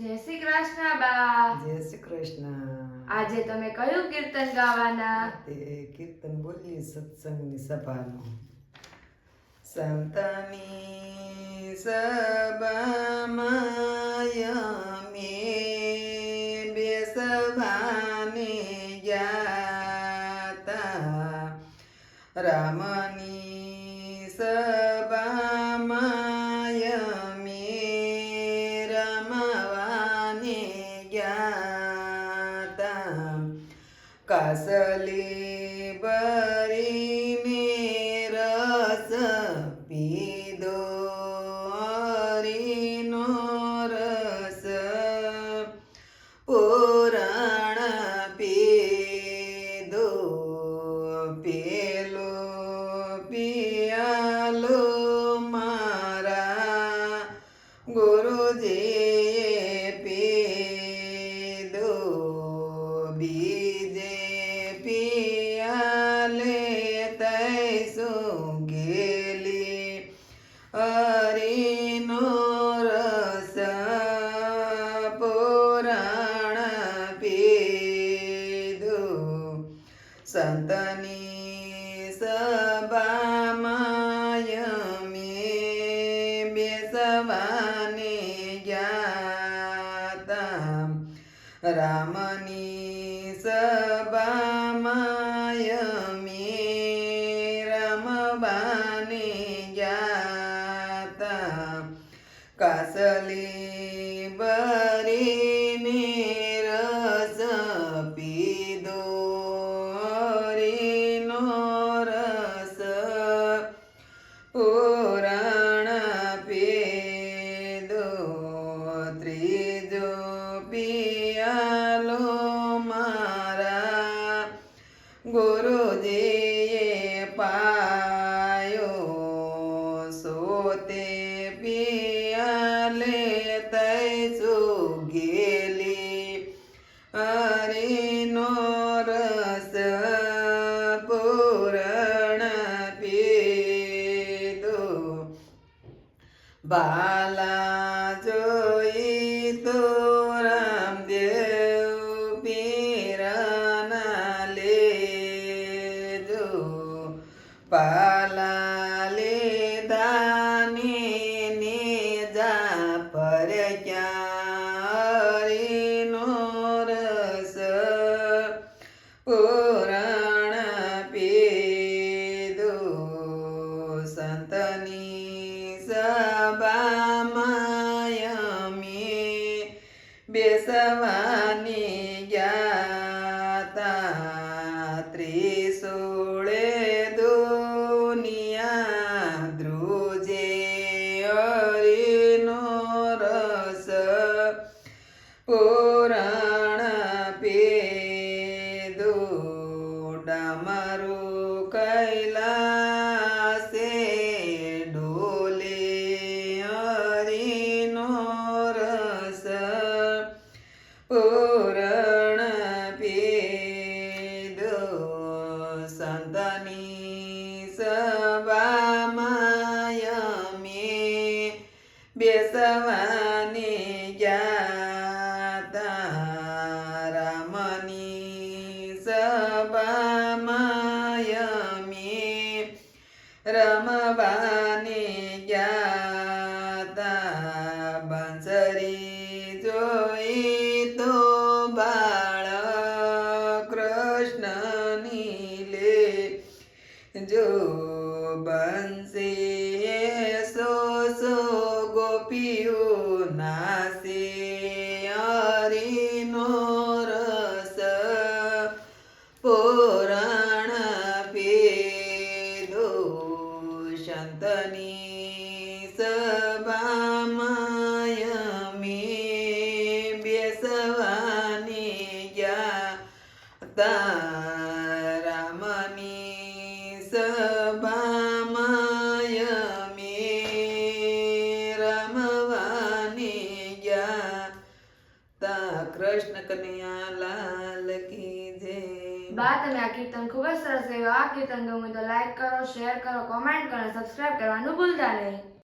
જય શ્રી કૃષ્ણ બા જય શ્રી કૃષ્ણ. આજે તમે કયું કીર્તન ગાવાના? તે કીર્તન બોલીએ સત્સંગની સભાનું. સંતની સભામાં બે સભાને જાતા. રામની કાસલી સંતની સભામાય યમે બેસવાને ગયા રામની સભામાય યમે રમવાને ગયા કાસલી ભરીને પિયાલો મારા ગુરુજીએ પાયો સોતે પિયાલે તૈ ગેલી હરિનો રસ પૂરણ પીધો બાલા પાલા લેદાની ને જા પર ક્યાં હરીનો રસ પુરાણ પીધો સંતની સભામાં યમે બેસવાની જ્ઞાતા ત્રિશૂળે પુરાણ પીધો ડમરું કૈલાસે ડોલે હરિનો રસ. પૂરણ પીધો સંતની સભામાં બેસવાની રમવાની રામની મે રમવાની ગયા કૃષ્ણ કનૈયા લાલ કી જય આ કીર્તન ખૂબ જ સરસ રહ્યું આ કીર્તન ગમ્યું તો લાઈક કરો શેર કરો કોમેન્ટ કરો સબસ્ક્રાઇબ કરવાનું ભૂલતા નહીં